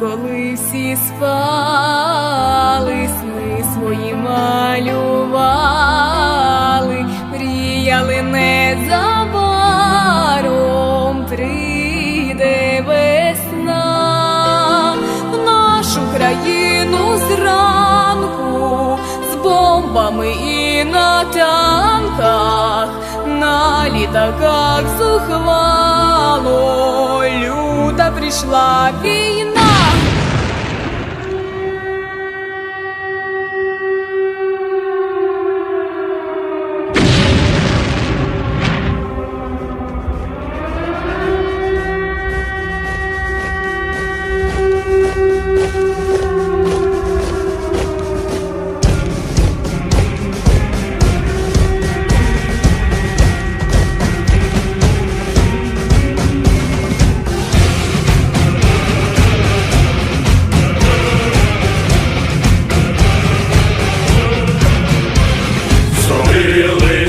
коли всі спали, сни свої малювали, мріяли незабаром прийде весна в нашу країну зранку з бомбами і на танках, на літаках зухвало. Прийшла війна.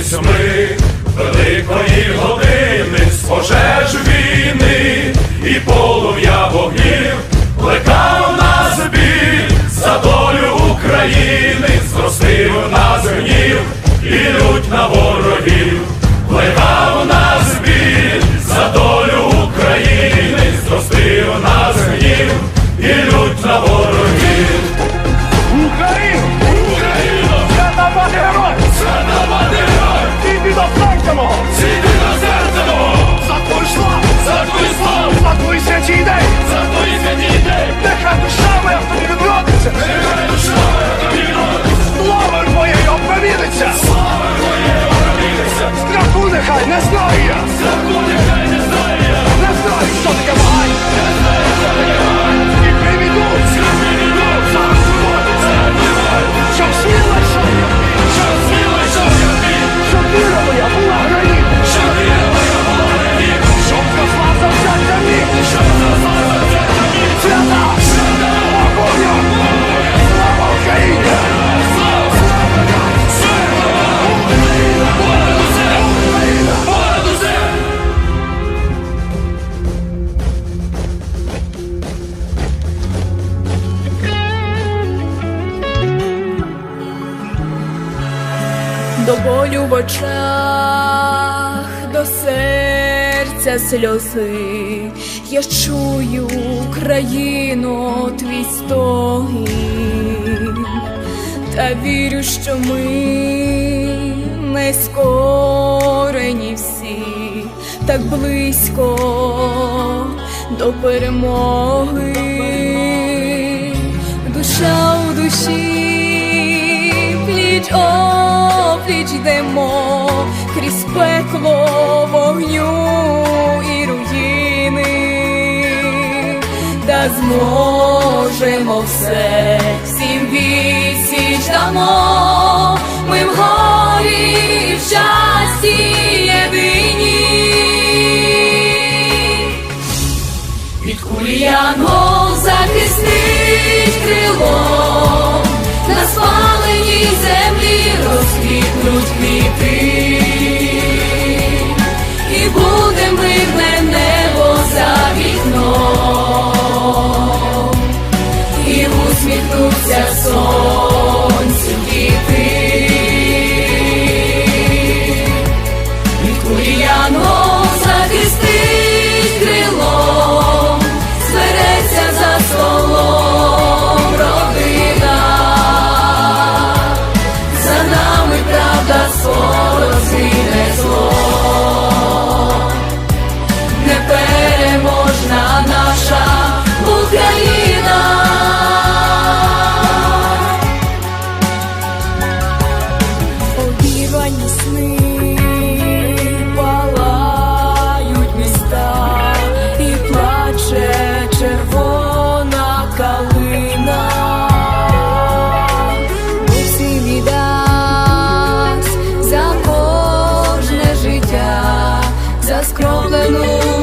Суми великої години спожеж. до болю в очах, до серця сльози, я чую Україну, твій стогін, та вірю, що ми не скорені всі, так близько до перемоги, душа у душі пліч навіч йдемо крізь пекло вогню і руїни, та зможемо все всім вісіч дамо. with me. заскроплену.